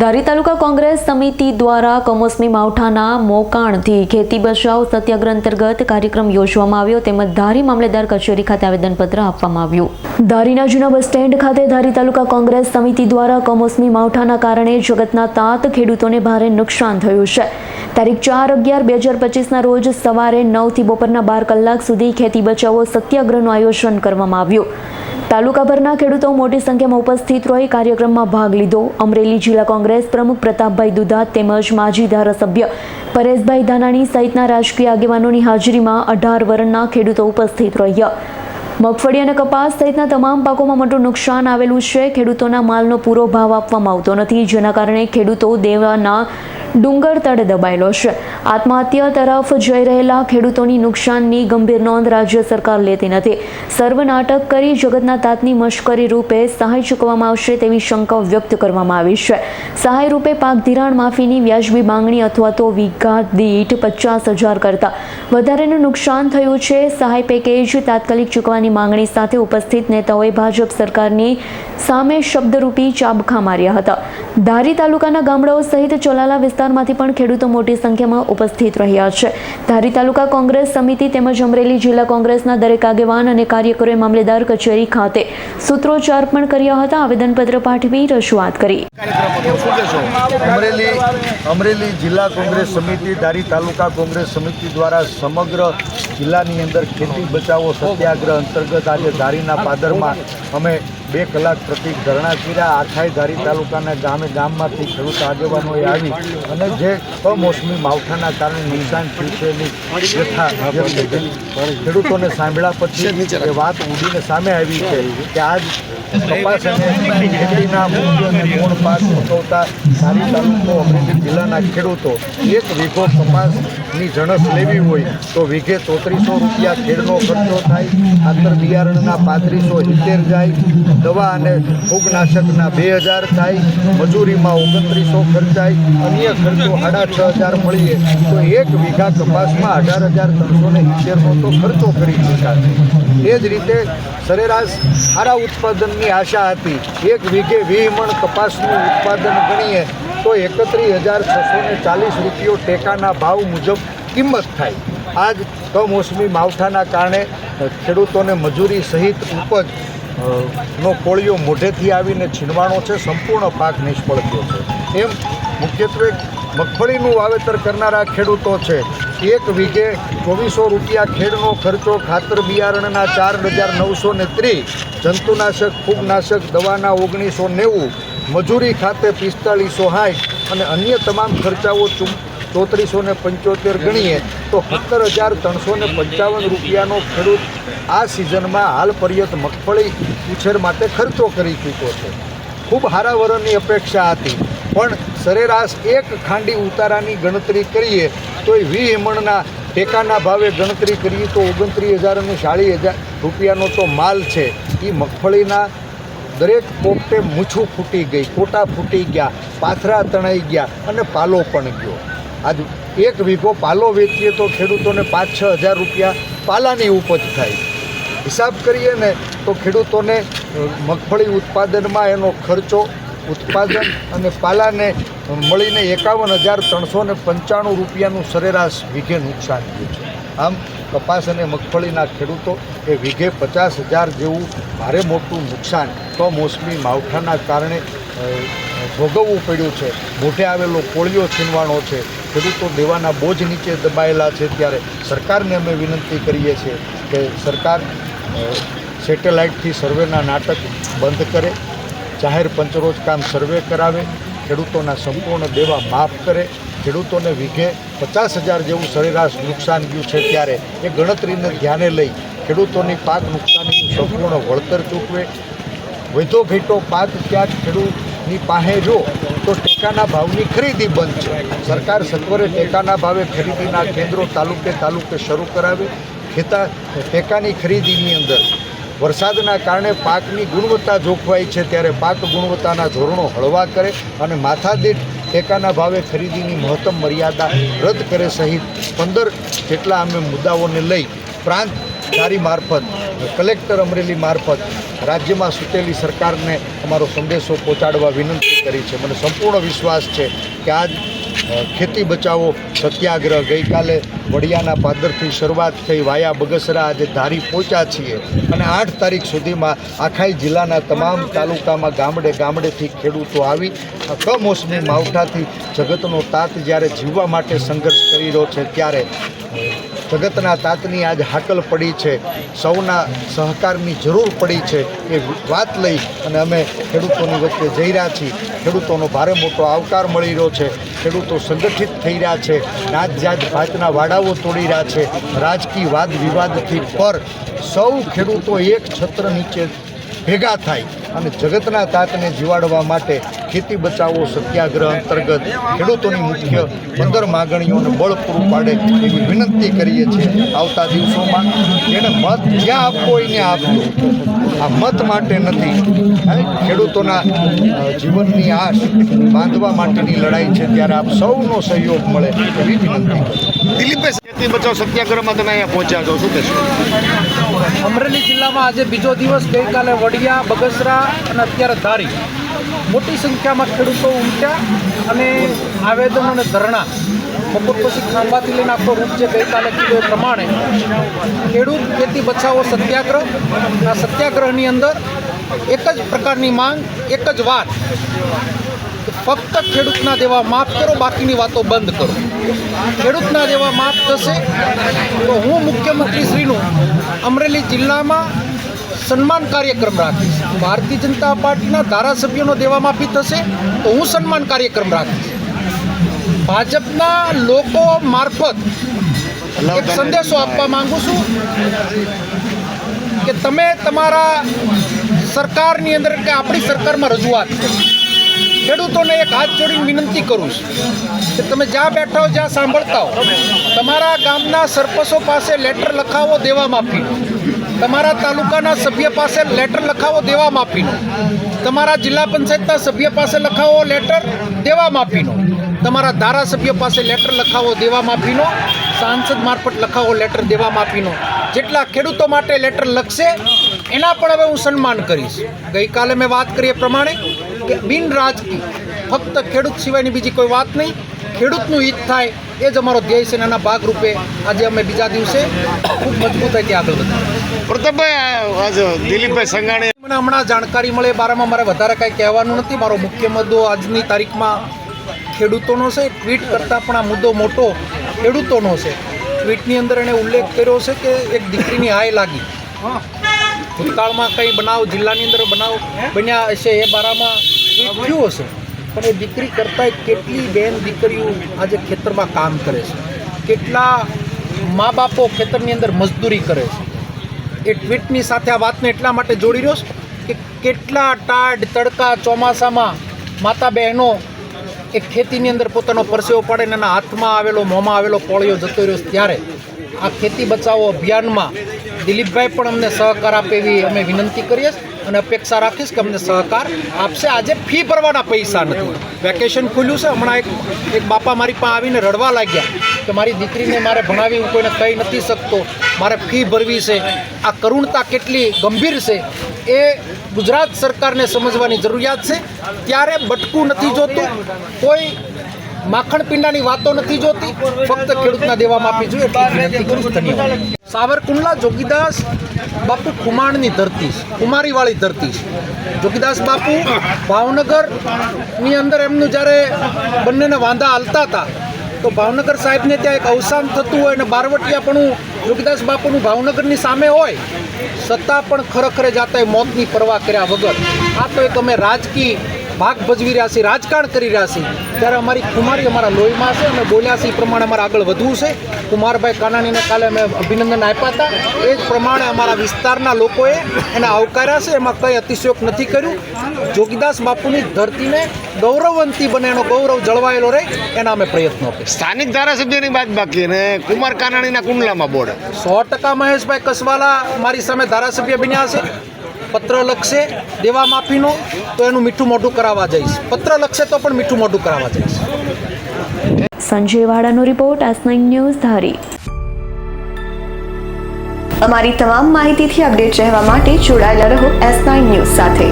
ધારી તાલુકા કોંગ્રેસ સમિતિ દ્વારા કમોસમી માવઠાના મોકાણથી ખેતી બચાવ સત્યાગ્રહ અંતર્ગત કાર્યક્રમ યોજવામાં આવ્યો તેમજ ધારી મામલેદાર કચેરી ખાતે આવેદનપત્ર આપવામાં આવ્યું. ધારીના જૂના બસ સ્ટેન્ડ ખાતે ધારી તાલુકા કોંગ્રેસ સમિતિ દ્વારા કમોસમી માવઠાના કારણે જગતના તાત ખેડૂતોને ભારે નુકસાન થયું છે. તારીખ ચાર અગિયાર બે હજાર પચીસના રોજ સવારે નવથી બપોરના બાર કલાક સુધી ખેતી બચાવો સત્યાગ્રહનું આયોજન કરવામાં આવ્યું. તાલુકાભરના ખેડૂતો મોટી સંખ્યામાં ઉપસ્થિત રહી કાર્યક્રમમાં ભાગ લીધો. અમરેલી જિલ્લા કોંગ્રેસ પ્રમુખ પ્રતાપભાઈ દુધા તેમજ માજી ધારાસભ્ય પરેશભાઈ ધાનાણી સહિતના રાજકીય આગેવાનોની હાજરીમાં અઢાર વર્ણના ખેડૂતો ઉપસ્થિત રહ્યા. મગફળી અને કપાસ સહિતના તમામ પાકોમાં મોટું નુકસાન આવેલું છે. ખેડૂતોના માલનો પૂરો ભાવ આપવામાં આવતો નથી. જેના કારણે ખેડૂતો દેવાના ડુંગર તળ દબાયેલો છે. આત્મહત્યા તરફ જઈ રહેલા ખેડૂતોની નુકસાનની ગંભીર નોંધ રાજ્ય સરકાર લેતી નથી. સર્વનાટક કરી જગતના તાતની મશ્કરી રૂપે સહાય ચૂકવવામાં આવશે તેવી શંકાઓ વ્યક્ત કરવામાં આવી છે. સહાય રૂપે પાક ધિરાણ માફીની વ્યાજબી માંગણી અથવા તો વીઘા દીઠ પચાસ હજાર કરતાં વધારેનું નુકસાન થયું છે. સહાય પેકેજ તાત્કાલિક ચૂકવવાની માંગણી સાથે ઉપસ્થિત નેતાઓએ ભાજપ સરકારની સામે શબ્દરૂપી ચાબખા માર્યા હતા. ધારી તાલુકાના ગામડાઓ સહિત ચોલાલા વિસ્તારમાંથી પણ ખેડૂતો મોટી સંખ્યામાં ઉપસ્થિત રહ્યા છે. ધારી તાલુકા કોંગ્રેસ સમિતિ તેમજ અમરેલી જિલ્લા કોંગ્રેસના દરેક આગેવાન અને કાર્યકરોએ મામલેદાર કચેરી ખાતે સૂત્રોચ્ચાર પણ કર્યા હતા. આવેદનપત્ર પાઠવી રજૂઆત કરી. અમરેલી અમરેલી જિલ્લા કોંગ્રેસ સમિતિ, ધારી તાલુકા કોંગ્રેસ સમિતિ દ્વારા સમગ્ર જિલ્લાની અંદર ખેતી બચાવો સત્યાગ્રહ અંતર્ગત આજે ધારીના પાદરમાં અમે બે કલાક પ્રતિક ધરણા કર્યા. આખાઈ ધારી તાલુકાના ગામે ગામમાંથી ખેડૂત આગેવાનોએ આવી અને જે કમોસમી માવઠાના કારણે નુકસાન એની વ્યથા ખેડૂતોને સાંભળ્યા પછી એ વાત ઉડીને સામે આવી છે કે આજ કપાસ અને ખેતીના મૂળ પાક ઉઠવતા સારી તાલુકો અમરેલી જિલ્લાના ખેડૂતો એક વીઘો કપાસની જણસ લેવી હોય તો વીઘે ચોત્રીસો રૂપિયા ખેડનો ખર્ચો થાય. ખાતર બિયારણના પાંત્રીસો સિત્તેર જાય. દવા અને ફૂગનાશકના બે હજાર થાય, મજૂરીમાં ઓગણત્રીસો ખર્ચાય, અન્ય ખર્ચો સાડા છ હજાર મળીએ. તો એક વીઘા કપાસમાં અઢાર હજાર ત્રણસો ને તો ખર્ચો કરી શકાય. એ જ રીતે સરેરાશ સારા ઉત્પાદનની આશા હતી. એક વીઘે વીસ મણ કપાસનું ઉત્પાદન ગણીએ, તો એકત્રીસ હજાર છસો ને ચાલીસ રૂપિયો ટેકાના ભાવ મુજબ કિંમત થાય. આજ કમોસમી માવઠાના કારણે ખેડૂતોને મજૂરી સહિત ઉપજ નો કોળિયો મોઢેથી આવીને છીનવાનો છે, સંપૂર્ણ પાક નિષ્ફળ થયો છે. એમ મુખ્યત્વે મગફળીનું વાવેતર કરનારા ખેડૂતો છે. એક વીઘે ચોવીસો રૂપિયા ખેડનો ખર્ચો ખાતર બિયારણના ચાર હજાર નવસો ને ત્રીસ, જંતુનાશક, ફૂગનાશક, દવાના ઓગણીસો નેવું, મજૂરી ખાતે પિસ્તાળીસો સાઠ અને અન્ય તમામ ખર્ચાઓ ચોત્રીસો ને પંચોતેર ગણીએ તો સત્તર હજાર ત્રણસો ને પંચાવન રૂપિયાનો ખેડૂત આ સિઝનમાં હાલ પર્યત મગફળી ઉછેર માટે ખર્ચો કરી ચૂક્યો છે. ખૂબ હારાવરણની અપેક્ષા હતી, પણ સરેરાશ એક ખાંડી ઉતારાની ગણતરી કરીએ તો એ વી હિમણના ટેકાના ભાવે ગણતરી કરીએ તો ઓગણત્રીસ હજાર અને ચાળીસ હજાર રૂપિયાનો તો માલ છે. એ મગફળીના દરેક પોપટે મૂછું ફૂટી ગઈ કોટા ફૂટી ગયા, પાથરા તણાઈ ગયા અને પાલો પણ ગયો. આજ એક વીઘો પાલો વેચીએ તો ખેડૂતોને પાંચ છ હજાર રૂપિયા પાલાની ઉપજ થાય. હિસાબ કરીએ ને તો ખેડૂતોને મગફળી ઉત્પાદનમાં એનો ખર્ચો, ઉત્પાદન અને પાલાને મળીને એકાવન હજાર ત્રણસો ને પંચાણું રૂપિયાનું સરેરાશ વીઘે નુકસાન થયું છે. આમ કપાસ અને મગફળીના ખેડૂતો એ વીઘે પચાસ હજાર જેવું ભારે મોટું નુકસાન કમોસમી માવઠાના કારણે ભોગવવું પડ્યું છે. મોઢે આવેલો કોળિયો છીનવાનો છે. ખેડૂતો દેવાના બોજ નીચે દબાયેલા છે ત્યારે સરકારને અમે વિનંતી કરીએ છીએ કે સરકાર સેટેલાઇટથી સર્વેના નાટક બંધ કરે, જાહેર પંચરોજ કામ સર્વે કરાવે, ખેડૂતોના સંપૂર્ણ દેવા માફ કરે, ખેડૂતોને વીઘે પચાસ હજાર જેવું સરેરાશ નુકસાન ગયું છે ત્યારે એ ગણતરીને ધ્યાને લઈ ખેડૂતોની પાક નુકસાનીનું સંપૂર્ણ વળતર ચૂકવે. વધો ઘેટો પાક ક્યાંક ખેડૂતની પાસે જો, તો ટેકાના ભાવની ખરીદી બંધ છે. સરકાર સત્વરે ટેકાના ભાવે ખરીદીના કેન્દ્રો તાલુકે તાલુકે શરૂ કરાવે. ખેતા, ટેકાની ખરીદીની અંદર વરસાદના કારણે પાકની ગુણવત્તા જોખવાઈ છે ત્યારે પાક ગુણવત્તાના ધોરણો હળવા કરે અને માથાદીઠ ટેકાના ભાવે ખરીદીની મહત્તમ મર્યાદા રદ કરે સહિત પંદર જેટલા અમે મુદ્દાઓને લઈ પ્રાંત ધારી મારફત, કલેક્ટર અમરેલી મારફત રાજ્યમાં સૂતેલી સરકારને અમારો સંદેશો પહોંચાડવા વિનંતી કરી છે. મને સંપૂર્ણ વિશ્વાસ છે કે આજ ખેતી બચાવો સત્યાગ્રહ ગઈકાલે વડિયાના પાદરથી શરૂઆત થઈ વાયા બગસરા આજે ધારી પહોંચ્યા છીએ અને આઠ તારીખ સુધીમાં આખાઈ જિલ્લાના તમામ તાલુકામાં ગામડે ગામડેથી ખેડૂતો આવી કમોસમી માવઠાથી જગતનો તાત જ્યારે જીવવા માટે સંઘર્ષ કરી રહ્યો છે ત્યારે જગતના તાતની આજ હાકલ પડી છે. સૌના સહકારની જરૂર પડી છે એ વાત લઈ અને અમે ખેડૂતોની વચ્ચે જઈ રહ્યા છીએ. ખેડૂતોનો ભારે મોટો આવકાર મળી રહ્યો છે. ખેડૂતો સંગઠિત થઈ રહ્યા છે. જાત જાત ભાતના વાડાઓ તોડી રહ્યા છે. રાજકીય વાદ વિવાદથી પર સૌ ખેડૂતો એક છત્ર નીચે ભેગા થાય અને જગતના તાતને જીવાડવા માટે ખેતી બચાવો સત્યાગ્રહ અંતર્ગત ખેડૂતોની મુખ્ય પંદર માગણીઓને બળ પૂરું પાડે એવી વિનંતી કરીએ છીએ. આવતા દિવસોમાં એને મત જ્યાં આપવો એને ત્યાં આ મત માટે નથી. ખેડૂતોના જીવનની આશ બાંધવા માટેની લડાઈ છે. ત્યારે આપ સૌનો સહયોગ મળે એવી વિનંતી કરું દિલીપભાઈ ખેતી બચાવ સત્યાગ્રહમાં તમે અહીંયા પહોંચ્યા છો. શું કહેશો? અમરેલી જિલ્લામાં આજે બીજો દિવસ. ગઈકાલે વડિયા બગસરા અને અત્યારે ધારી. મોટી સંખ્યામાં ખેડૂતો ઉમટ્યા અને આવેદન અને ધરણા બપોર પછી ખાંભાથી લઈને આખો રૂપ જે ગઈકાલે કીધું એ પ્રમાણે ખેડૂત ખેતી બચાવો સત્યાગ્રહ. આ સત્યાગ્રહની અંદર એક જ પ્રકારની માંગ, એક જ વાત. ફક્ત ખેડૂતના દેવા માફ કરો, બાકીની વાતો બંધ કરો. ખેડૂતના દેવા માફ થશે તો હું મુખ્યમંત્રીશ્રીનું અમરેલી જિલ્લામાં સન્માન કાર્યક્રમ રાખીશ. ભારતીય જનતા પાર્ટીના ધારાસભ્યોનો દેવા માફી થશે તો હું સન્માન કાર્યક્રમ રાખીશ. ભાજપના લોકો મારફત એક સંદેશો આપવા માંગુ છું કે તમે તમારા સરકારની અંદર કે આપણી સરકારમાં રજૂઆત કરો. ખેડૂતોને એક હાથ જોડીને વિનંતી કરું છું કે તમે જ્યાં બેઠા હો જ્યાં સાંભળતા હો તમારા ગામના સરપંચો પાસે લેટર લખાવો દેવા માફીનો તમારા તાલુકાના સભ્ય પાસે લેટર લખાવો, દેવા માફીનો. તમારા જિલ્લા પંચાયતના સભ્ય પાસે લખાવો, લેટર, દેવા માફીનો. તમારા ધારાસભ્ય પાસે લેટર લખાવો, દેવા માફીનો. સાંસદ મારફત લખાવો, લેટર, દેવા માફીનો. જેટલા ખેડૂતો માટે લેટર લખશે, એના પણ હવે હું સન્માન કરીશ. ગઈકાલે મેં વાત કરી એ પ્રમાણે કે બિન રાજકીય ફક્ત ખેડૂત સિવાયની બીજી કોઈ વાત નહીં. ખેડૂતનું હિત થાય એ જ અમારો ધ્યેય છે અને એના ભાગરૂપે આજે અમે બીજા દિવસે ખૂબ મજબૂતાઈથી આગળ વધ્યા. પ્રતાપભાઈ દિલીપભાઈ સંઘાણી મને હમણાં જાણકારી મળે બારામાં મારે વધારે કાંઈ કહેવાનું નથી. મારો મુખ્ય મુદ્દો આજની તારીખમાં ખેડૂતોનો છે. ટ્વીટ કરતાં પણ આ મુદ્દો મોટો ખેડૂતોનો છે. ટ્વીટની અંદર એણે ઉલ્લેખ કર્યો છે કે એક દીકરીની હાય લાગી. ભૂતકાળમાં કંઈ બનાવ જિલ્લાની અંદર બનાવ બન્યા હશે એ બારામાં ટ્વીટ થયું હશે. પણ એ દીકરી કરતાંય કેટલી બેન દીકરીઓ આજે ખેતરમાં કામ કરે છે. કેટલા મા બાપો ખેતરની અંદર મજદૂરી કરે છે. એ ટ્વીટની સાથે આ વાતને એટલા માટે જોડી રહ્યો છે કે કેટલા ટાઢ, તડકા, ચોમાસામાં માતા બહેનો એ ખેતીની અંદર પોતાનો પરસેવો પાડે ને એના હાથમાં આવેલો, મોંમાં આવેલો પોળિયો જતો રહ્યો છે ત્યારે. આ ખેતી બચાવો અભિયાનમાં દિલીપભાઈ પણ અમને સહકાર આપે એવી અમે વિનંતી કરીએ છીએ. અને અપેક્ષા રાખીશ કે અમને સહકાર આપશે. આજે ફી ભરવાના પૈસા નથી. વેકેશન ખુલ્યું છે. હમણાં એક એક બાપા મારી પાસે આવીને રડવા લાગ્યા કે મારી દીકરીને મારે ભણાવી હું કોઈને કહી નથી શકતો. મારે ફી ભરવી છે. આ કરુણતા કેટલી ગંભીર છે એ ગુજરાત સરકારને સમજવાની જરૂરિયાત છે. ત્યારે બટકું નથી જોતું. કોઈ માખણ પીંડાની વાતો નથી જોતી. ફક્ત ખેડૂતના દેવા માફી જોઈએ સાવરકુંડલા જોગીદાસ બાપુ કુમાણની ધરતી કુમારીવાળી ધરતી જોગીદાસ બાપુ ભાવનગરની અંદર એમનું જ્યારે બંનેને વાંધા હાલતા હતા, તો ભાવનગર સાહેબને ત્યાં એક અવસાન થતું હોય અને બારવટિયા પણ જોગીદાસ બાપુનું ભાવનગરની સામે હોય છતાં પણ ખરેખરે જાતા મોતની પરવા કર્યા વગર. આ તો એક અમે રાજકીય ભાગ ભજવી રહ્યા છીએ રાજકારણ કરી રહ્યા છીએ ત્યારે અમારી કુમારી અમારા લોહીમાં છે અમે બોલ્યા છે એ પ્રમાણે અમારે આગળ વધવું છે. કુમારભાઈ કાનાણીને કાલે અમે અભિનંદન આપ્યા હતા. એ જ પ્રમાણે અમારા વિસ્તારના લોકોએ એને આવકાર્યા છે. એમાં કંઈ અતિશયોક નથી કર્યું. જોગીદાસ બાપુની ધરતીને ગૌરવવંતી બને એનો ગૌરવ જળવાયેલો રહે એના અમે પ્રયત્નો કરીએ સ્થાનિક ધારાસભ્યની બાદ બાકી અને કુમાર કાનાણીના કુંડલામાં બોર્ડ. સો ટકા મહેશભાઈ કસવાલા મારી સામે ધારાસભ્ય બન્યા છે. પત્ર લખશે દેવા માફીનો તો એનું મીઠું મોઢું કરાવવા જઈશ. પત્ર લખશે તો પણ મીઠું મોઢું કરાવવા જઈશ. સંજય વાડાનો રિપોર્ટ આસ નાઇન ન્યૂઝ ધારી. અમારી તમામ માહિતીથી અપડેટ રહેવા માટે જોડાયેલા રહો એસ નાઇન ન્યૂઝ સાથે.